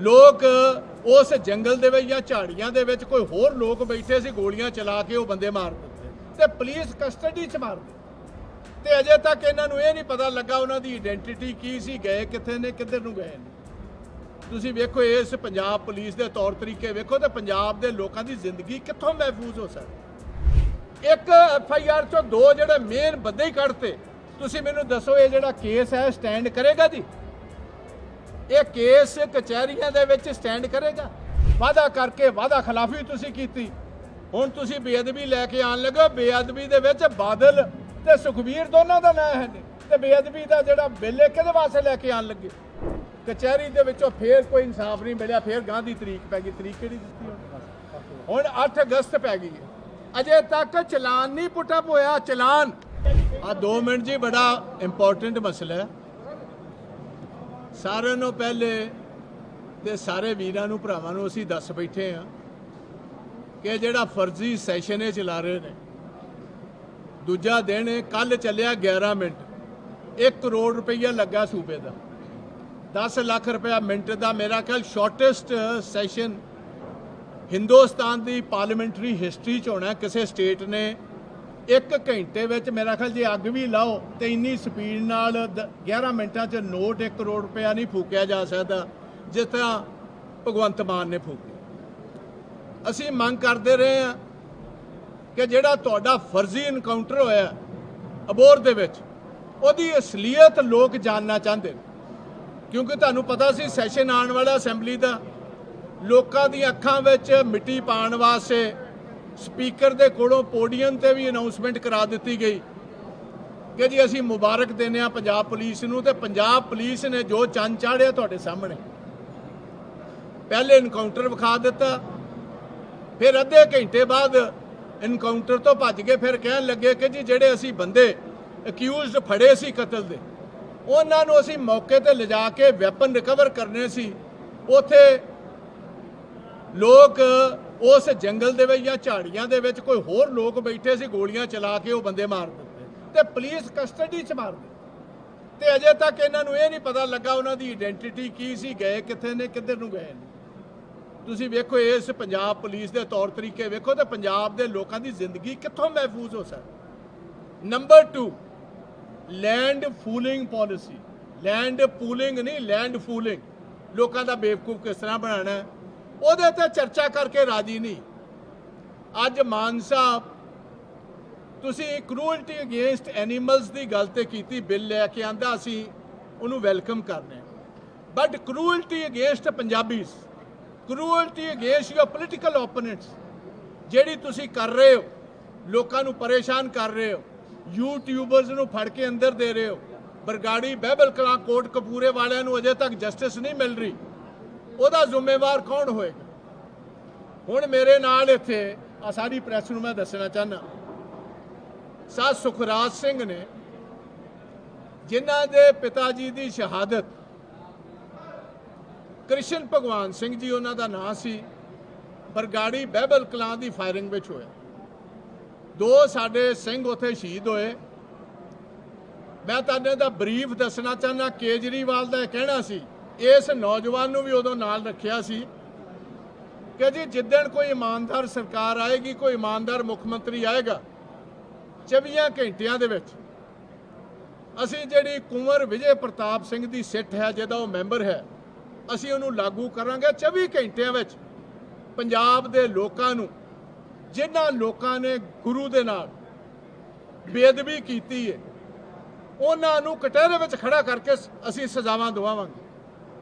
ਲੋਕ ਉਸ ਜੰਗਲ ਦੇ ਵਿੱਚ ਜਾਂ ਝਾੜੀਆਂ ਦੇ ਵਿੱਚ ਕੋਈ ਹੋਰ ਲੋਕ ਬੈਠੇ ਸੀ, ਗੋਲੀਆਂ ਚਲਾ ਕੇ ਉਹ ਬੰਦੇ ਮਾਰ ਦਿੱਤੇ ਤੇ ਪੁਲਿਸ ਕਸਟਡੀ 'ਚ ਮਾਰ ਦਿੱਤੇ ਤੇ ਅਜੇ ਤੱਕ ਇਹਨਾਂ ਨੂੰ ਇਹ ਨਹੀਂ ਪਤਾ ਲੱਗਾ ਉਹਨਾਂ ਦੀ ਆਇਡੈਂਟੀਟੀ ਕੀ ਸੀ, ਗਏ ਕਿੱਥੇ ਨੇ, ਕਿੱਧਰ ਨੂੰ ਗਏ ਨੇ। ਤੁਸੀਂ ਵੇਖੋ ਇਸ ਪੰਜਾਬ ਪੁਲਿਸ ਦੇ ਤੌਰ ਤਰੀਕੇ ਵੇਖੋ ਤੇ ਪੰਜਾਬ ਦੇ ਲੋਕਾਂ ਦੀ ਜ਼ਿੰਦਗੀ ਕਿੱਥੋਂ ਮਹਿਫੂਜ਼ ਹੋ ਸਕਦੀ ਇੱਕ ਐਫ ਆਈ ਆਰ ਚੋਂ ਦੋ ਜਿਹੜੇ ਮੇਨ ਬੰਦੇ ਹੀ ਕੱਢਤੇ। ਤੁਸੀਂ ਮੈਨੂੰ ਦੱਸੋ ਇਹ ਜਿਹੜਾ ਕੇਸ ਹੈ ਸਟੈਂਡ ਕਰੇਗਾ ਜੀ? ਇਹ ਕੇਸ ਕਚਹਿਰੀਆਂ ਦੇ ਵਿੱਚ ਸਟੈਂਡ ਕਰੇਗਾ। ਵਾਅਦਾ ਕਰਕੇ ਵਾਅਦਾ ਖਿਲਾਫੀ ਤੁਸੀਂ ਕੀਤੀ। ਹੁਣ ਤੁਸੀਂ ਬੇਅਦਬੀ ਲੈ ਕੇ ਆਣ ਲੱਗੇ। ਹੋ। ਬੇਅਦਬੀ ਦੇ ਵਿੱਚ ਬਾਦਲ ਤੇ ਸੁਖਬੀਰ ਦੋਨਾਂ ਦਾ ਨਾਂ ਹੈ। ਨੇ ਤੇ ਬੇਅਦਬੀ ਦਾ ਜਿਹੜਾ ਬਿੱਲ ਹੈ, ਕਿਹਦੇ ਵਾਸਤੇ ਲੈ ਕੇ ਆਣ ਲੱਗੇ? ਕਚਹਿਰੀ ਦੇ ਵਿੱਚੋਂ ਫੇਰ ਕੋਈ ਇਨਸਾਫ ਨਹੀਂ ਮਿਲਿਆ। ਫੇਰ ਗਾਂਧੀ ਤਰੀਕ ਪੈ ਗਈ। ਤਰੀਕ ਕਿਹੜੀ ਦਿੱਤੀ ਹੁਣ ਹੁਣ 8 ਅਗਸਤ ਪੈ ਗਈ ਅਜੇ ਤੱਕ ਚਲਾਨ ਨਹੀਂ ਪੁੱਟਾ ਹੋਇਆ। ਚਲਾਨ। ਆ 2 ਮਿੰਟ ਜੀ, ਬੜਾ ਇੰਪੋਰਟੈਂਟ ਮਸਲਾ ਹੈ। ਸਾਰਿਆਂ ਨੂੰ ਪਹਿਲੇ ਤੇ ਸਾਰੇ ਵੀਰਾਂ ਨੂੰ, ਭਰਾਵਾਂ ਨੂੰ ਅਸੀਂ ਦੱਸ ਬੈਠੇ ਆ ਕਿ ਜਿਹੜਾ ਫਰਜ਼ੀ ਸੈਸ਼ਨ ਇਹ ਚਲਾ ਰਹੇ ਨੇ, ਦੂਜਾ ਦਿਨ ਕੱਲ ਚੱਲਿਆ 11 ਮਿੰਟ 1 ਕਰੋੜ ਰੁਪਈਆ ਲੱਗਾ ਸੂਬੇ ਦਾ। 10 ਲੱਖ ਰੁਪਇਆ ਮਿੰਟ ਦਾ ਮੇਰਾ ਖਿਆਲ ਸ਼ਾਰਟੈਸਟ ਸੈਸ਼ਨ ਹਿੰਦੁਸਤਾਨ ਦੀ ਪਾਰਲੀਮੈਂਟਰੀ ਹਿਸਟਰੀ ਚ ਹੋਣਾ, ਕਿਸੇ ਸਟੇਟ ਨੇ ਇੱਕ ਘੰਟੇ ਵਿੱਚ ਮੇਰਾ ਖਿਆਲ ਜੇ ਅੱਗ ਵੀ ਲਾਓ ਤੇ ਇੰਨੀ ਸਪੀਡ ਨਾਲ ਦ- 11 ਮਿੰਟਾਂ 'ਚ ਨੋਟ 1 ਕਰੋੜ ਰੁਪਇਆ ਨਹੀਂ ਫੂਕਿਆ ਜਾ ਸਕਦਾ, ਜਿਸ ਤਰ੍ਹਾਂ ਭਗਵੰਤ ਮਾਨ ਨੇ ਫੂਕਿਆ ਅਸੀਂ ਮੰਗ ਕਰਦੇ ਰਹੇ ਹਾਂ ਕਿ ਜਿਹੜਾ ਤੁਹਾਡਾ ਫਰਜ਼ੀ ਇਨਕਾਊਂਟਰ ਹੋਇਆ ਅਬੋਰ ਦੇ ਵਿੱਚ, ਉਹਦੀ ਅਸਲੀਅਤ ਲੋਕ ਜਾਣਨਾ ਚਾਹੁੰਦੇ ਨੇ। ਕਿਉਂਕਿ ਤੁਹਾਨੂੰ ਪਤਾ ਸੀ ਸੈਸ਼ਨ ਆਉਣ ਵਾਲਾ ਅਸੈਂਬਲੀ ਦਾ, ਲੋਕਾਂ ਦੀਆਂ ਅੱਖਾਂ ਵਿੱਚ ਮਿੱਟੀ ਪਾਉਣ ਵਾਸਤੇ ਸਪੀਕਰ ਦੇ ਕੋਲੋਂ ਪੋਡੀਅਮ ਤੇ ਵੀ ਅਨਾਉਂਸਮੈਂਟ ਕਰਾ ਦਿੱਤੀ ਗਈ ਕਿ ਜੀ ਅਸੀਂ ਮੁਬਾਰਕ ਦਿੰਦੇ ਹਾਂ ਪੰਜਾਬ ਪੁਲਿਸ ਨੂੰ ਤੇ ਪੰਜਾਬ ਪੁਲਿਸ ਨੇ ਜੋ ਚੰਨ ਚਾੜਿਆ ਤੁਹਾਡੇ ਸਾਹਮਣੇ। ਪਹਿਲੇ ਇਨਕਾਊਂਟਰ ਵਿਖਾ ਦਿੱਤਾ, ਫਿਰ ਅੱਧੇ ਘੰਟੇ ਬਾਅਦ ਇਨਕਾਊਂਟਰ ਤੋਂ ਭੱਜ ਕੇ ਫਿਰ ਕਹਿਣ ਲੱਗੇ ਕਿ ਜੀ ਜਿਹੜੇ ਅਸੀਂ ਬੰਦੇ ਅਕਿਊਜ਼ਡ ਫੜੇ ਸੀ ਕਤਲ ਦੇ, ਉਹਨਾਂ ਨੂੰ ਅਸੀਂ ਮੌਕੇ ਤੇ ਲਿਜਾ ਕੇ ਵੈਪਨ ਰਿਕਵਰ ਕਰਨੇ ਸੀ। ਉਥੇ ਲੋਕ ਉਸ ਜੰਗਲ ਦੇ ਵਿੱਚ ਜਾਂ ਝਾੜੀਆਂ ਦੇ ਵਿੱਚ ਕੋਈ ਹੋਰ ਲੋਕ ਬੈਠੇ ਸੀ ਗੋਲੀਆਂ ਚਲਾ ਕੇ ਉਹ ਬੰਦੇ ਮਾਰ ਦਿੱਤੇ ਤੇ ਪੁਲਿਸ ਕਸਟਡੀ 'ਚ ਮਾਰ ਦਿੱਤੇ ਤੇ ਅਜੇ ਤੱਕ ਇਹਨਾਂ ਨੂੰ ਇਹ ਨਹੀਂ ਪਤਾ ਲੱਗਾ ਉਹਨਾਂ ਦੀ ਆਇਡੈਂਟੀਟੀ ਕੀ ਸੀ ਗਏ ਕਿੱਥੇ ਨੇ ਕਿੱਧਰ ਨੂੰ ਗਏ ਨੇ। ਤੁਸੀਂ ਵੇਖੋ ਇਸ ਪੰਜਾਬ ਪੁਲਿਸ ਦੇ ਤੌਰ ਤਰੀਕੇ ਵੇਖੋ ਤੇ ਪੰਜਾਬ ਦੇ ਲੋਕਾਂ ਦੀ ਜ਼ਿੰਦਗੀ ਕਿੱਥੋਂ ਮਹਿਫੂਜ਼ ਹੋ ਸਕਦੀ। Number 2 land fooling policy land pooling ਨਹੀਂ ਲੈਂਡ ਫੂਲਿੰਗ ਲੋਕਾਂ ਦਾ ਬੇਵਕੂਫ ਕਿਸ ਤਰ੍ਹਾਂ ਬਣਾਉਣਾ ਹੈ, ਉਹਦੇ ਤੇ ਚਰਚਾ ਕਰਕੇ ਰਾਜੀ ਨਹੀਂ। ਅੱਜ ਮਾਨ ਸਾਹਿਬ, ਤੁਸੀਂ ਕਰੂਅਲਟੀ ਅਗੇਂਸਟ ਐਨੀਮਲਸ ਦੀ ਗੱਲ ਤੇ ਕੀਤੀ, ਬਿੱਲ ਲੈ ਕੇ ਆਂਦਾ, ਅਸੀਂ ਉਹਨੂੰ ਵੈਲਕਮ ਕਰਨੇ but cruelty against Punjabis cruelty against your political opponents ਜਿਹੜੀ ਤੁਸੀਂ ਕਰ ਰਹੇ ਹੋ, ਲੋਕਾਂ ਨੂੰ ਪਰੇਸ਼ਾਨ ਕਰ ਰਹੇ ਹੋ ਯੂਟਿਊਬਰਸ ਨੂੰ ਫੜ ਕੇ ਅੰਦਰ ਦੇ ਰਹੇ ਹੋ, ਬਰਗਾੜੀ ਬਹਿਬਲ ਕਲਾਂ ਕੋਟ ਕਪੂਰੇ ਵਾਲਿਆਂ ਨੂੰ ਅਜੇ ਤੱਕ ਜਸਟਿਸ ਨਹੀਂ ਮਿਲ ਰਹੀ। ਉਹਦਾ ਜ਼ਿੰਮੇਵਾਰ ਕੌਣ ਹੋਏਗਾ? ਹੁਣ ਮੇਰੇ ਨਾਲ ਇੱਥੇ ਆ ਸਾਰੀ ਪ੍ਰੈਸ ਨੂੰ ਮੈਂ ਦੱਸਣਾ ਚਾਹਨਾ ਸਾਧ ਸੁਖਰਾਜ ਸਿੰਘ ਨੇ, ਜਿਨ੍ਹਾਂ ਦੇ ਪਿਤਾ ਜੀ ਦੀ ਸ਼ਹਾਦਤ, ਕ੍ਰਿਸ਼ਨ ਭਗਵਾਨ ਸਿੰਘ ਜੀ ਉਹਨਾਂ ਦਾ ਨਾਂ ਸੀ, ਬਰਗਾੜੀ ਬਹਿਬਲ ਕਲਾਂ ਦੀ ਫਾਇਰਿੰਗ ਵਿੱਚ ਹੋਇਆ। ਦੋ ਸਾਡੇ ਸਿੰਘ ਉੱਥੇ ਸ਼ਹੀਦ ਹੋਏ। ਮੈਂ ਤੁਹਾਨੂੰ ਦਾ ਬਰੀਫ ਦੱਸਣਾ ਚਾਹੁੰਦਾ, ਕੇਜਰੀਵਾਲ ਦਾ ਇਹ ਕਹਿਣਾ ਸੀ ਇਸ ਨੌਜਵਾਨ ਨੂੰ ਵੀ ਉਦੋਂ ਨਾਲ ਰੱਖਿਆ ਸੀ ਕਿ ਜੀ ਜਿੱਦਣ ਕੋਈ ਇਮਾਨਦਾਰ ਸਰਕਾਰ ਆਏਗੀ, ਕੋਈ ਇਮਾਨਦਾਰ ਮੁੱਖ ਮੰਤਰੀ ਆਏਗਾ 24 ਘੰਟਿਆਂ ਦੇ ਵਿੱਚ ਅਸੀਂ ਜਿਹੜੀ ਕੁੰਵਰ ਵਿਜੇ ਪ੍ਰਤਾਪ ਸਿੰਘ ਦੀ ਸਿੱਟ ਹੈ, ਜਿਹਦਾ ਉਹ ਮੈਂਬਰ ਹੈ, ਅਸੀਂ ਉਹਨੂੰ ਲਾਗੂ ਕਰਾਂਗੇ 24 ਘੰਟਿਆਂ ਵਿੱਚ ਪੰਜਾਬ ਦੇ ਲੋਕਾਂ ਨੂੰ, ਜਿਨ੍ਹਾਂ ਲੋਕਾਂ ਨੇ ਗੁਰੂ ਦੇ ਨਾਲ ਬੇਅਦਬੀ ਕੀਤੀ ਹੈ ਉਹਨਾਂ ਨੂੰ ਕਟਹਿਰੇ ਵਿੱਚ ਖੜਾ ਕਰਕੇ ਅਸੀਂ ਸਜ਼ਾਵਾਂ ਦਵਾਵਾਂਗੇ।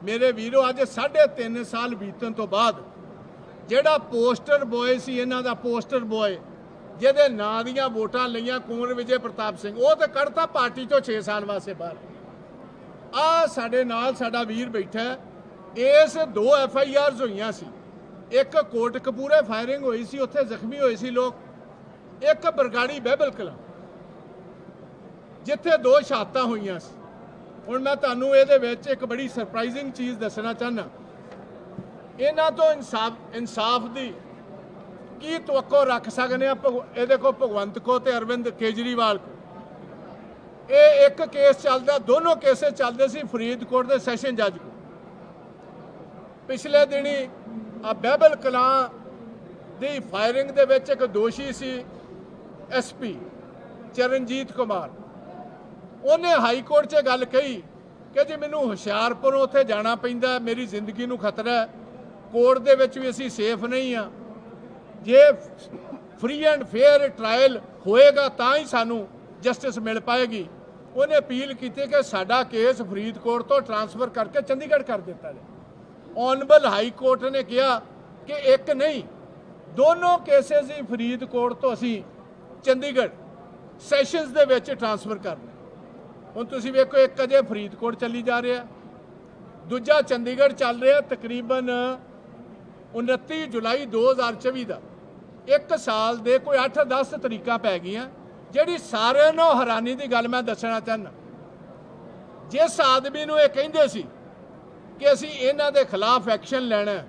ਮੇਰੇ ਵੀਰੋ, ਅੱਜ 3.5 ਸਾਲ ਬੀਤਣ ਤੋਂ ਬਾਅਦ ਜਿਹੜਾ ਪੋਸਟਰ ਬੋਏ ਸੀ, ਇਹਨਾਂ ਦਾ ਪੋਸਟਰ ਬੋਏ, ਜਿਹਦੇ ਨਾਂ ਦੀਆਂ ਵੋਟਾਂ ਲਈਆਂ ਕੁੰਵਰ ਵਿਜੇ ਪ੍ਰਤਾਪ ਸਿੰਘ, ਉਹ ਤੇ ਕੱਢਤਾ ਪਾਰਟੀ ਤੋਂ 6 ਸਾਲ ਵਾਸਤੇ ਬਾਹਰ ਆ ਸਾਡੇ ਨਾਲ ਸਾਡਾ ਵੀਰ ਬੈਠਾ ਇਸ ਦੋ ਐਫ ਆਈ ਆਰਸ ਹੋਈਆਂ ਸੀ। ਇੱਕ ਕੋਟ ਕਪੂਰੇ ਫਾਇਰਿੰਗ ਹੋਈ ਸੀ, ਉੱਥੇ ਜ਼ਖਮੀ ਹੋਏ ਸੀ ਲੋਕ। ਇੱਕ ਬਰਗਾੜੀ ਬਹਿਬਲ ਕਲਾਂ, ਜਿੱਥੇ ਦੋ ਸ਼ਹਾਦਤਾਂ ਹੋਈਆਂ ਸੀ। ਹੁਣ ਮੈਂ ਤੁਹਾਨੂੰ ਇਹਦੇ ਵਿੱਚ ਇੱਕ ਬੜੀ ਸਰਪ੍ਰਾਈਜ਼ਿੰਗ ਚੀਜ਼ ਦੱਸਣਾ ਚਾਹਨਾ ਇਹਨਾਂ ਤੋਂ ਇਨਸਾਫ ਇਨਸਾਫ ਦੀ ਕੀ ਤਵੱਕੋ ਰੱਖ ਸਕਦੇ ਆ ਭਗਵ- ਇਹ ਦੇਖੋ ਭਗਵੰਤ ਕੋ ਤੇ ਅਰਵਿੰਦ ਕੇਜਰੀਵਾਲ ਕੋ ਇਹ ਇੱਕ ਕੇਸ ਚੱਲਦਾ, ਦੋਨੋਂ ਕੇਸੇ ਚੱਲਦੇ ਸੀ ਫਰੀਦਕੋਟ ਦੇ ਸੈਸ਼ਨ ਜੱਜ ਕੋ ਪਿਛਲੇ ਦਿਨੀ ਆ ਬਹਿਬਲ ਕਲਾਂ ਦੀ ਫਾਇਰਿੰਗ ਦੇ ਵਿੱਚ ਇੱਕ ਦੋਸ਼ੀ ਸੀ ਐਸਪੀ ਚਰਨਜੀਤ ਕੁਮਾਰ। ਉਹਨੇ ਹਾਈ ਕੋਰਟ 'ਚ ਗੱਲ ਕਹੀ ਕਿ ਜੀ ਮੈਨੂੰ ਹੁਸ਼ਿਆਰਪੁਰੋਂ ਉੱਥੇ ਜਾਣਾ ਪੈਂਦਾ, ਮੇਰੀ ਜ਼ਿੰਦਗੀ ਨੂੰ ਖਤਰਾ ਹੈ। ਕੋਰਟ ਦੇ ਵਿੱਚ ਵੀ ਅਸੀਂ ਸੇਫ ਨਹੀਂ ਆ ਜੇ ਫ੍ਰੀ ਐਂਡ ਫੇਅਰ ਟ੍ਰਾਇਲ ਹੋਏਗਾ ਤਾਂ ਹੀ ਸਾਨੂੰ ਜਸਟਿਸ ਮਿਲ ਪਾਏਗੀ। ਉਹਨੇ ਅਪੀਲ ਕੀਤੀ ਕਿ ਸਾਡਾ ਕੇਸ ਫਰੀਦਕੋਟ ਤੋਂ ਟਰਾਂਸਫਰ ਕਰਕੇ ਚੰਡੀਗੜ੍ਹ ਕਰ ਦਿੱਤਾ ਜਾਏ। ਔਨਬਲ ਹਾਈ ਕੋਰਟ ਨੇ ਕਿਹਾ ਕਿ ਇੱਕ ਨਹੀਂ, ਦੋਨੋਂ ਕੇਸਸ ਹੀ ਫਰੀਦਕੋਟ ਤੋਂ ਅਸੀਂ ਚੰਡੀਗੜ੍ਹ ਸੈਸ਼ਨਸ ਦੇ ਵਿੱਚ ਟਰਾਂਸਫਰ ਕਰਨਾ। ਹੁਣ ਤੁਸੀਂ ਵੇਖੋ ਇੱਕ ਅਜੇ ਫਰੀਦਕੋਟ ਚੱਲੀ ਜਾ ਰਿਹਾ। ਦੂਜਾ ਚੰਡੀਗੜ੍ਹ ਚੱਲ ਰਿਹਾ ਤਕਰੀਬਨ 29 ਜੁਲਾਈ 2024 ਦਾ। ਇੱਕ ਸਾਲ ਦੇ ਕੋਈ 8-10 ਤਰੀਕਾਂ ਪੈ ਗਈਆਂ ਜਿਹੜੀ ਸਾਰਿਆਂ ਨੂੰ ਹੈਰਾਨੀ ਦੀ ਗੱਲ ਮੈਂ ਦੱਸਣਾ ਚਾਹੁੰਦਾ। ਜਿਸ ਆਦਮੀ ਨੂੰ ਇਹ ਕਹਿੰਦੇ ਸੀ ਕਿ ਅਸੀਂ ਇਹਨਾਂ ਦੇ ਖਿਲਾਫ ਐਕਸ਼ਨ ਲੈਣਾ ਹੈ,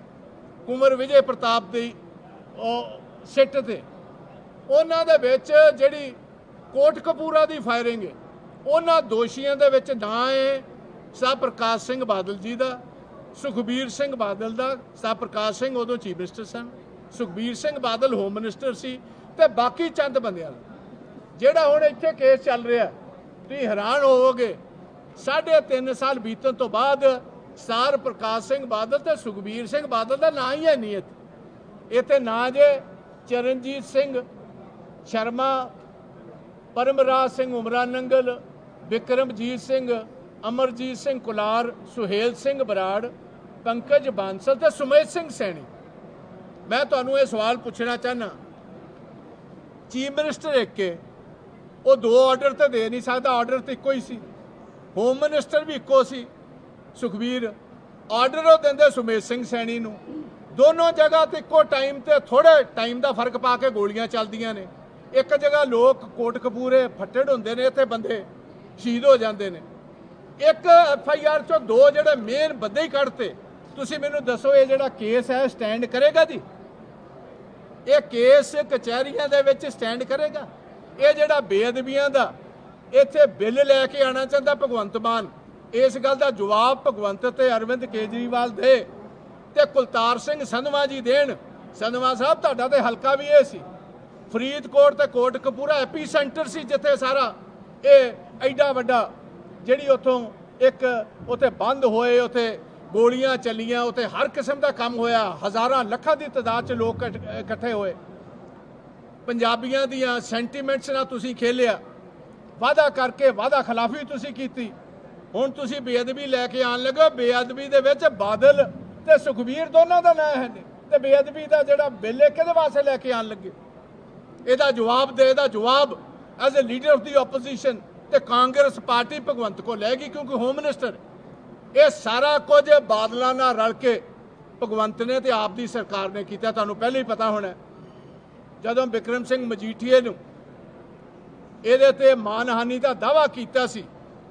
ਕੁੰਵਰ ਵਿਜੇ ਪ੍ਰਤਾਪ ਦੀ ਉਹ ਸਿੱਟ ਤੇ ਉਹਨਾਂ ਦੇ ਵਿੱਚ ਜਿਹੜੀ ਕੋਟਕਪੂਰਾ ਦੀ ਫਾਇਰਿੰਗ ਹੈ ਉਹਨਾਂ ਦੋਸ਼ੀਆਂ ਦੇ ਵਿੱਚ ਨਾਂ ਹੈ ਸਾਹ ਪ੍ਰਕਾਸ਼ ਸਿੰਘ ਬਾਦਲ ਜੀ ਦਾ, ਸੁਖਬੀਰ ਸਿੰਘ ਬਾਦਲ ਦਾ ਸਾਹ ਪ੍ਰਕਾਸ਼ ਸਿੰਘ ਉਦੋਂ ਚੀਫ ਮਿਨਿਸਟਰ ਸਨ। ਸੁਖਬੀਰ ਸਿੰਘ ਬਾਦਲ ਹੋਮ ਮਿਨਿਸਟਰ ਸੀ ਤੇ ਬਾਕੀ ਚੰਦ ਬੰਦਿਆਂ ਜਿਹੜਾ ਹੁਣ ਇੱਥੇ ਕੇਸ ਚੱਲ ਰਿਹਾ, ਤੁਸੀਂ ਹੈਰਾਨ ਹੋਵੋਗੇ, ਸਾਢੇ ਤਿੰਨ ਸਾਲ ਬੀਤਣ ਤੋਂ ਬਾਅਦ ਸਾਰ ਪ੍ਰਕਾਸ਼ ਸਿੰਘ ਬਾਦਲ ਤੇ ਸੁਖਬੀਰ ਸਿੰਘ ਬਾਦਲ ਦਾ ਨਾਂ ਹੀ ਹੈ ਨਹੀਂ ਇੱਥੇ। ਇੱਥੇ ਨਾਂ ਜੇ ਚਰਨਜੀਤ ਸਿੰਘ ਸ਼ਰਮਾ, ਪਰਮਰਾਜ ਸਿੰਘ ਉਮਰਾ ਨੰਗਲ ਵਿਕਰਮਜੀਤ ਸਿੰਘ, ਅਮਰਜੀਤ ਸਿੰਘ ਕੁਲਾਰ, ਸੁਹੇਲ ਸਿੰਘ ਬਰਾੜ, ਪੰਕਜ ਬਾਂਸਲ ਤੇ ਸੁਮੇਸ਼ ਸਿੰਘ ਸੈਣੀ। ਮੈਂ ਤੁਹਾਨੂੰ ਇਹ ਸਵਾਲ ਪੁੱਛਣਾ ਚਾਹਨਾ ਚੀਫ ਮਿਨਿਸਟਰ ਇੱਕ ਉਹ ਦੋ ਆਰਡਰ ਤਾਂ ਦੇ ਨਹੀਂ ਸਕਦਾ, ਆਰਡਰ ਤਾਂ ਇੱਕੋ ਹੀ ਸੀ। ਹੋਮ ਮਿਨਿਸਟਰ ਵੀ ਇੱਕੋ ਸੀ। ਸੁਖਬੀਰ, ਆਰਡਰ ਉਹ ਦਿੰਦੇ ਸੁਮੇਸ਼ ਸਿੰਘ ਸੈਣੀ ਨੂੰ। ਦੋਨੋਂ ਜਗ੍ਹਾ ਤੇ ਇੱਕੋ ਟਾਈਮ ਤੇ ਥੋੜੇ ਟਾਈਮ ਦਾ ਫ਼ਰਕ ਪਾ ਕੇ ਗੋਲੀਆਂ ਚੱਲਦੀਆਂ ਨੇ। ਇੱਕ ਜਗ੍ਹਾ ਲੋਕ ਕੋਟਕਪੂਰੇ ਫੱਟੜ ਹੁੰਦੇ ਨੇ, ਇੱਥੇ ਬੰਦੇ ਸ਼ਹੀਦ ਹੋ ਜਾਂਦੇ ਨੇ। ਇੱਕ ਐਫ ਆਈ ਆਰ ਚੋਂ ਦੋ ਜਿਹੜੇ ਮੇਨ ਬੰਦੇ ਹੀ ਕੱਢਤੇ। ਤੁਸੀਂ ਮੈਨੂੰ ਦੱਸੋ ਇਹ ਜਿਹੜਾ ਕੇਸ ਹੈ ਸਟੈਂਡ ਕਰੇਗਾ ਜੀ? ਇਹ ਕੇਸ ਕਚਹਿਰੀਆਂ ਦੇ ਵਿੱਚ ਸਟੈਂਡ ਕਰੇਗਾ? ਇਹ ਜਿਹੜਾ ਬੇਅਦਬੀਆਂ ਦਾ ਇੱਥੇ ਬਿੱਲ ਲੈ ਕੇ ਆਣਾ ਚਾਹੁੰਦਾ ਭਗਵੰਤ ਮਾਨ, ਇਸ ਗੱਲ ਦਾ ਜਵਾਬ ਭਗਵੰਤ ਤੇ ਅਰਵਿੰਦ ਕੇਜਰੀਵਾਲ ਦੇ ਤੇ ਕੁਲਤਾਰ ਸਿੰਘ ਸੰਧਵਾ ਜੀ ਦੇਣ। ਸੰਧਵਾ ਸਾਹਿਬ, ਤੁਹਾਡਾ ਤੇ ਹਲਕਾ ਵੀ ਇਹ ਸੀ। ਫਰੀਦਕੋਟ ਤੇ ਕੋਟਕਪੂਰਾ ਐਪੀ ਸੈਂਟਰ ਸੀ ਜਿੱਥੇ ਸਾਰਾ ਇਹ ਐਡਾ ਵੱਡਾ, ਜਿਹੜੀ ਉੱਥੋਂ ਇੱਕ ਉੱਥੇ ਬੰਦ ਹੋਏ, ਉੱਥੇ ਗੋਲੀਆਂ ਚੱਲੀਆਂ, ਉੱਥੇ ਹਰ ਕਿਸਮ ਦਾ ਕੰਮ ਹੋਇਆ, ਹਜ਼ਾਰਾਂ ਲੱਖਾਂ ਦੀ ਤਾਦਾਦ 'ਚ ਲੋਕ ਇਕੱਠ- ਇਕੱਠੇ ਹੋਏ ਪੰਜਾਬੀਆਂ ਦੀਆਂ ਸੈਂਟੀਮੈਂਟਸ ਨਾਲ ਤੁਸੀਂ ਖੇਲਿਆ, ਵਾਅਦਾ ਕਰਕੇ ਵਾਅਦਾ ਖਿਲਾਫੀ ਤੁਸੀਂ ਕੀਤੀ ਹੁਣ ਤੁਸੀਂ ਬੇਅਦਬੀ ਲੈ ਕੇ ਆਣ ਲੱਗੇ ਹੋ। ਬੇਅਦਬੀ ਦੇ ਵਿੱਚ ਬਾਦਲ ਤੇ ਸੁਖਬੀਰ ਦੋਨਾਂ ਦਾ ਨਾਂ ਹੈ ਨੇ ਤੇ ਬੇਅਦਬੀ ਦਾ ਜਿਹੜਾ ਬਿੱਲ ਹੈ, ਕਿਹਦੇ ਵਾਸਤੇ ਲੈ ਕੇ ਆਣ ਲੱਗੇ ਇਹਦਾ ਜਵਾਬ ਦੇ, ਇਹਦਾ ਜਵਾਬ as a leader of the opposition ਤੇ ਕਾਂਗਰਸ ਪਾਰਟੀ ਭਗਵੰਤ ਕੋ ਗਈ ਕਿਉਂਕਿ ਹੋਮ ਮਿਨਿਸਟਰ ਇਹ ਸਾਰਾ ਕੁਝ ਬਾਦਲਾਂ ਨਾਲ ਰਲ ਕੇ ਭਗਵੰਤ ਨੇ ਤੇ ਆਪ ਦੀ ਸਰਕਾਰ ਨੇ ਕੀਤਾ, ਤੁਹਾਨੂੰ ਪਹਿਲਾਂ ਹੀ ਪਤਾ ਹੋਣਾ ਜਦੋਂ ਵਿਕਰਮ ਸਿੰਘ ਮਜੀਠੀਏ ਨੂੰ ਇਹਦੇ ਤੇ ਮਾਨਹਾਨੀ ਦਾ ਦਾਵਾ ਕੀਤਾ ਸੀ,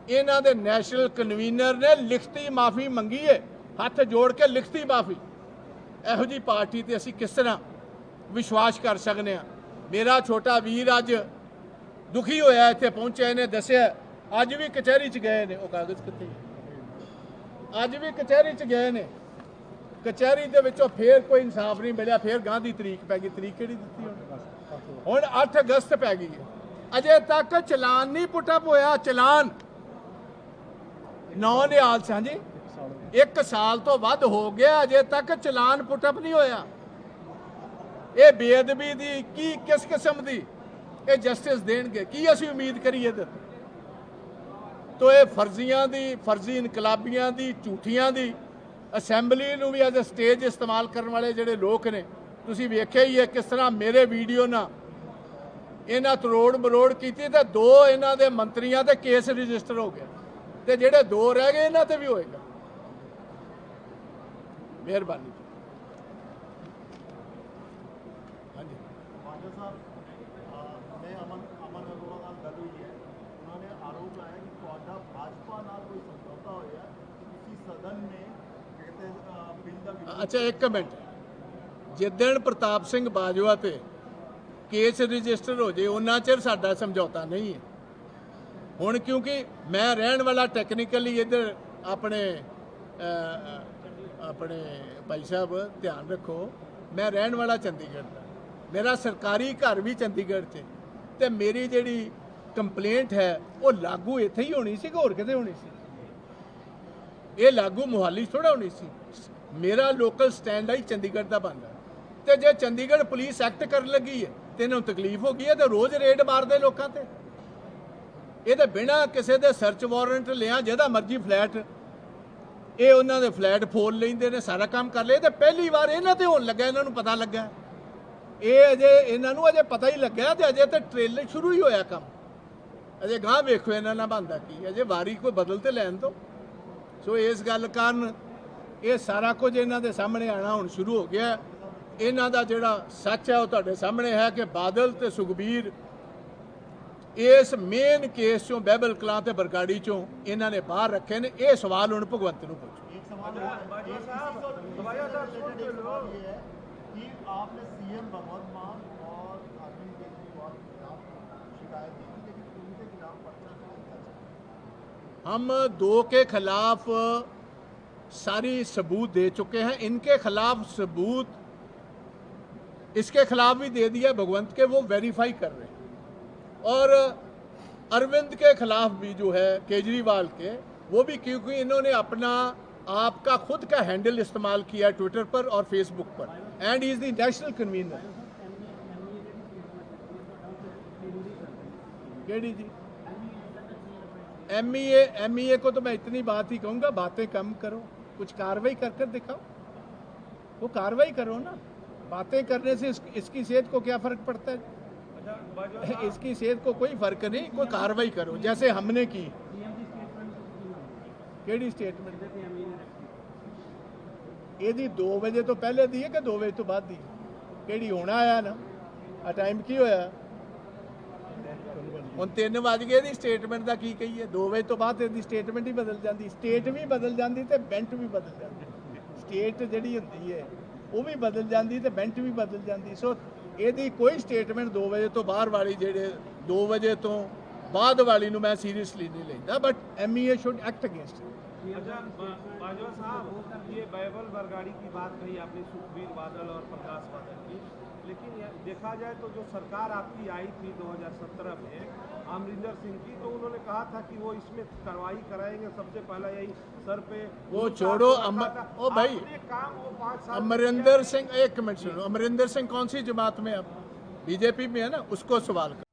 ਇਹਨਾਂ ਦੇ ਨੈਸ਼ਨਲ ਕਨਵੀਨਰ ਨੇ ਲਿਖਤੀ ਮਾਫੀ ਮੰਗੀ ਹੈ ਹੱਥ ਜੋੜ ਕੇ ਲਿਖਤੀ ਮਾਫੀ। ਇਹੋ ਜੀ ਪਾਰਟੀ ਤੇ ਅਸੀਂ ਕਿਸ ਤਰ੍ਹਾਂ ਵਿਸ਼ਵਾਸ ਕਰ ਸਕਦੇ ਆ ਮੇਰਾ ਛੋਟਾ ਵੀਰ ਅੱਜ ਦੁਖੀ ਹੋਇਆ ਇੱਥੇ ਪਹੁੰਚਿਆ, ਇਹਨੇ ਦੱਸਿਆ, ਅੱਜ ਵੀ ਕਚਹਿਰੀ 'ਚ ਗਏ ਨੇ, ਉਹ ਕਾਗਜ਼ ਕਿੱਥੇ ਅੱਜ ਵੀ ਕਚਹਿਰੀ 'ਚ ਗਏ ਨੇ। ਕਚਹਿਰੀ ਦੇ ਵਿੱਚੋਂ ਫੇਰ ਕੋਈ ਇਨਸਾਫ ਨਹੀਂ ਮਿਲਿਆ, ਫੇਰ ਗਾਂ ਤਰੀਕ ਪੈ ਗਈ, ਤਰੀਕ ਕਿਹੜੀ ਦਿੱਤੀ ਹੁਣ ਹੁਣ 8 ਅਗਸਤ ਪੈ ਗਈ ਹੈ। ਅਜੇ ਤੱਕ ਚਲਾਨ ਨਹੀਂ ਪੁੱਟਅਪ ਹੋਇਆ, ਚਲਾਨ। ਨੌ ਨਿਹਾਲ ਸਾਂ ਜੀ ਇੱਕ ਸਾਲ ਤੋਂ ਵੱਧ ਹੋ ਗਿਆ, ਅਜੇ ਤੱਕ ਚਲਾਨ ਪੁੱਟਅਪ ਨਹੀਂ ਹੋਇਆ। ਇਹ ਬੇਅਦਬੀ ਦੀ ਕੀ ਕਿਸ ਕਿਸਮ ਦੀ? ਇਹ ਜਸਟਿਸ ਦੇਣਗੇ। ਕੀ ਅਸੀਂ ਉਮੀਦ ਕਰੀਏ ਇਹਦੇ? ਤੋ ਇਹ ਫਰਜ਼ੀਆਂ ਦੀ, ਫਰਜ਼ੀ ਇਨਕਲਾਬੀਆਂ ਦੀ, ਝੂਠੀਆਂ ਦੀ ਅਸੈਂਬਲੀ ਨੂੰ ਵੀ ਐਜ਼ ਅ ਸਟੇਜ ਇਸਤੇਮਾਲ ਕਰਨ ਵਾਲੇ ਜਿਹੜੇ ਲੋਕ ਨੇ, ਤੁਸੀਂ ਵੇਖਿਆ ਹੀ ਹੈ ਕਿਸ ਤਰ੍ਹਾਂ ਮੇਰੇ ਵੀਡੀਓ ਨਾਲ ਇਹਨਾਂ ਤਰੋੜ ਮਰੋੜ ਕੀਤੀ ਤੇ ਦੋ ਇਹਨਾਂ ਦੇ ਮੰਤਰੀਆਂ ਤੇ ਕੇਸ ਰਜਿਸਟਰ ਹੋ ਗਿਆ ਤੇ ਜਿਹੜੇ ਦੋ ਰਹਿ ਗਏ, ਇਹਨਾਂ ਤੇ ਵੀ ਹੋਏਗਾ। ਮਿਹਰਬਾਨੀ ਹਾਂਜੀ। ਬਾਦਲ ਸਾਹਿਬ ਮੈਂ ਅਮਨ ਅਮਨ ਅਰੋੜਾ ਨਾਲ ਗੱਲ ਹੋਈ ਹੈ। ਉਹਨਾਂ ਨੇ ਆਰੋਪ ਲਾਇਆ ਕਿ ਤੁਹਾਡਾ ਭਾਜਪਾ ਨਾਲ ਕੋਈ ਸਮਝੌਤਾ ਹੋਇਆ ਕਿ ਤੁਸੀਂ ਸਦਨ ਨੇ ਕਹਿੰਦੇ ਬਿੱਲ ਦਾ ਅੱਛਾ ਇੱਕ ਮਿੰਟ। ਜਿੱਦਣ ਪ੍ਰਤਾਪ ਸਿੰਘ ਬਾਜਵਾ ਤੇ ਕੇਸ ਰਜਿਸਟਰ ਹੋ ਜੇ ਉਹਨਾਂ ਚਿਰ ਸਾਡਾ ਸਮਝੌਤਾ ਨਹੀਂ ਹੈ। ਹੁਣ ਕਿਉਂਕਿ ਮੈਂ ਰਹਿਣ ਵਾਲਾ ਟੈਕਨੀਕਲੀ ਇੱਧਰ ਆਪਣੇ ਆਪਣੇ ਭਾਈ ਸਾਹਿਬ ਧਿਆਨ ਰੱਖੋ। ਮੈਂ ਰਹਿਣ ਵਾਲਾ ਚੰਡੀਗੜ੍ਹ ਦਾ। ਮੇਰਾ ਸਰਕਾਰੀ ਘਰ ਵੀ ਚੰਡੀਗੜ੍ਹ 'ਚ। ਤੇ ਮੇਰੀ ਜਿਹੜੀ ਕੰਪਲੇਂਟ ਹੈ, ਉਹ ਲਾਗੂ ਇੱਥੇ ਹੀ ਹੋਣੀ ਸੀ ਕਿ ਹੋਰ ਕਿਤੇ ਹੋਣੀ ਸੀ? ਇਹ ਲਾਗੂ ਮੁਹਾਲੀ ਥੋੜਾ ਹੋਣੀ ਸੀ। ਮੇਰਾ ਲੋਕਲ ਸਟੈਂਡ ਆਈ ਚੰਡੀਗੜ੍ਹ ਦਾ ਬਣਦਾ ਤੇ ਜੇ ਚੰਡੀਗੜ੍ਹ ਪੁਲਿਸ ਐਕਟ ਕਰਨ ਲੱਗੀ ਹੈ, ਤੇ ਇਹਨਾਂ ਨੂੰ ਤਕਲੀਫ ਹੋ ਗਈ ਹੈ, ਤੇ ਰੋਜ਼ ਰੇਡ ਮਾਰਦੇ ਲੋਕਾਂ ਤੇ। ਇਹ ਤਾਂ ਬਿਨਾਂ ਕਿਸੇ ਦੇ ਸਰਚ ਵਾਰੰਟ ਲਿਆ, ਜਿਹਦਾ ਮਰਜ਼ੀ ਫਲੈਟ। ਇਹ ਉਹਨਾਂ ਦੇ ਫਲੈਟ ਫੋਲ ਲੈਂਦੇ ਨੇ, ਸਾਰਾ ਕੰਮ ਕਰ ਲਏ, ਤੇ ਪਹਿਲੀ ਵਾਰ ਇਹਨਾਂ ਤੇ ਹੋਣ ਲੱਗਾ, ਇਹਨਾਂ ਨੂੰ ਪਤਾ ਲੱਗਾ। ਇਹ ਅਜੇ ਇਹਨਾਂ ਨੂੰ ਅਜੇ ਪਤਾ ਹੀ ਲੱਗਿਆ ਤੇ ਅਜੇ ਤੇ ਟ੍ਰੇਲਰ ਸ਼ੁਰੂ ਹੀ ਹੋਇਆ ਕੰਮ। ਅਜੇ ਗਾਹ ਵੇਖੋ ਇਹਨਾਂ ਨਾਲ ਬੰਦਾ ਕੀ, ਅਜੇ ਵਾਰੀ ਕੋਈ ਬਦਲ ਤੇ ਲੈਣ ਤੋਂ ਸੋ ਇਸ ਗੱਲ ਕਾਰਨ ਇਹ ਸਾਰਾ ਕੁਝ ਇਹਨਾਂ ਦੇ ਸਾਹਮਣੇ ਆਣਾ ਹੁਣ ਸ਼ੁਰੂ ਹੋ ਗਿਆ। ਇਹਨਾਂ ਦਾ ਜਿਹੜਾ ਸੱਚ ਹੈ ਉਹ ਤੁਹਾਡੇ ਸਾਹਮਣੇ ਹੈ ਕਿ ਬਾਦਲ ਤੇ ਸੁਖਬੀਰ ਇਸ ਮੇਨ ਕੇਸ ਚੋਂ ਬੈਬਲ ਕਲਾਂ ਤੇ ਬਰਗਾੜੀ ਚੋਂ ਇਹਨਾਂ ਨੇ ਬਾਹਰ ਰੱਖੇ ਨੇ। ਇਹ ਸਵਾਲ ਹੁਣ ਭਗਵੰਤ ਨੂੰ ਪੁੱਛੋ। आपने सीएम भगवंत मान और अरविंद केजरीवाल के खिलाफ शिकायत दी थी, लेकिन उनके खिलाफ पर्चा नहीं हम दो के खिलाफ, सारी सबूत दे चुके हैं। इनके खिलाफ सबूत, इसके खिलाफ भी दे दिया भगवंत के, वो वेरीफाई कर रहे हैं। और अरविंद के खिलाफ भी जो है, केजरीवाल के, वो भी क्योंकि इन्होंने अपना आपका खुद का हैंडल इस्तेमाल किया है ट्विटर पर और फेसबुक पर। And is the national convener केड़ी जी एम ई एम ई ए को तो मैं इतनी बात ही कहूँगा बातें कम करो। कुछ कार्रवाई कर कर दिखाओ। वो तो कार्रवाई करो ना। बातें करने से इस, इसकी सेहत को क्या फ़र्क पड़ता है? इसकी सेहत को कोई फ़र्क नहीं कोई कार्रवाई करो। जैसे हमने की। केड़ी स्टेटमेंट ਇਹਦੀ 2 ਵਜੇ ਤੋਂ ਪਹਿਲੇ ਦੀ ਹੈ ਕਿ 2 ਵਜੇ ਤੋਂ ਬਾਅਦ ਦੀ? ਕਿਹੜੀ ਹੋਣਾ ਆਇਆ ਨਾ? ਆ ਟਾਈਮ ਕੀ ਹੋਇਆ? ਹੁਣ 3 ਵਜ ਗਏ ਦੀ ਸਟੇਟਮੈਂਟ ਦਾ ਕੀ ਕਹੀਏ? 2 ਵਜੇ ਤੋਂ ਬਾਅਦ ਇਹਦੀ ਸਟੇਟਮੈਂਟ ਹੀ ਬਦਲ ਜਾਂਦੀ। ਸਟੇਟ ਵੀ ਬਦਲ ਜਾਂਦੀ ਤੇ ਬੈਂਟ ਵੀ ਬਦਲ ਜਾਂਦੀ। ਸਟੇਟ ਜਿਹੜੀ ਹੁੰਦੀ ਹੈ, ਉਹ ਵੀ ਬਦਲ ਜਾਂਦੀ ਤੇ ਬੈਂਟ ਵੀ ਬਦਲ ਜਾਂਦੀ। ਸੋ ਇਹਦੀ ਕੋਈ ਸਟੇਟਮੈਂਟ 2 ਵਜੇ ਤੋਂ ਬਾਹਰ ਵਾਲੀ ਜਿਹੜੇ 2 ਵਜੇ ਤੋਂ ਬਾਅਦ ਵਾਲੀ ਨੂੰ ਮੈਂ ਸੀਰੀਅਸਲੀ ਨਹੀਂ ਲੈਂਦਾ but MEA should act against अच्छा बा- बाजवा साहब ये बैबल बरगाड़ी की बात कही आपने सुखबीर बादल और प्रकाश बादल की लेकिन ये देखा जाए तो जो सरकार आपकी आई थी 2017 में अमरिंदर सिंह की तो उन्होंने कहा था कि वो इसमें कार्रवाई कराएंगे सबसे पहला यही सर पे वो गुस्सा छोड़ो, रखा अमर- था। ओ भाई। आपने काम वो पाँच साल में अमरिंदर सिंह एक मिनट सुनो अमरिंदर सिंह कौन सी जमात में अब बीजेपी में है ना उसको सवाल कर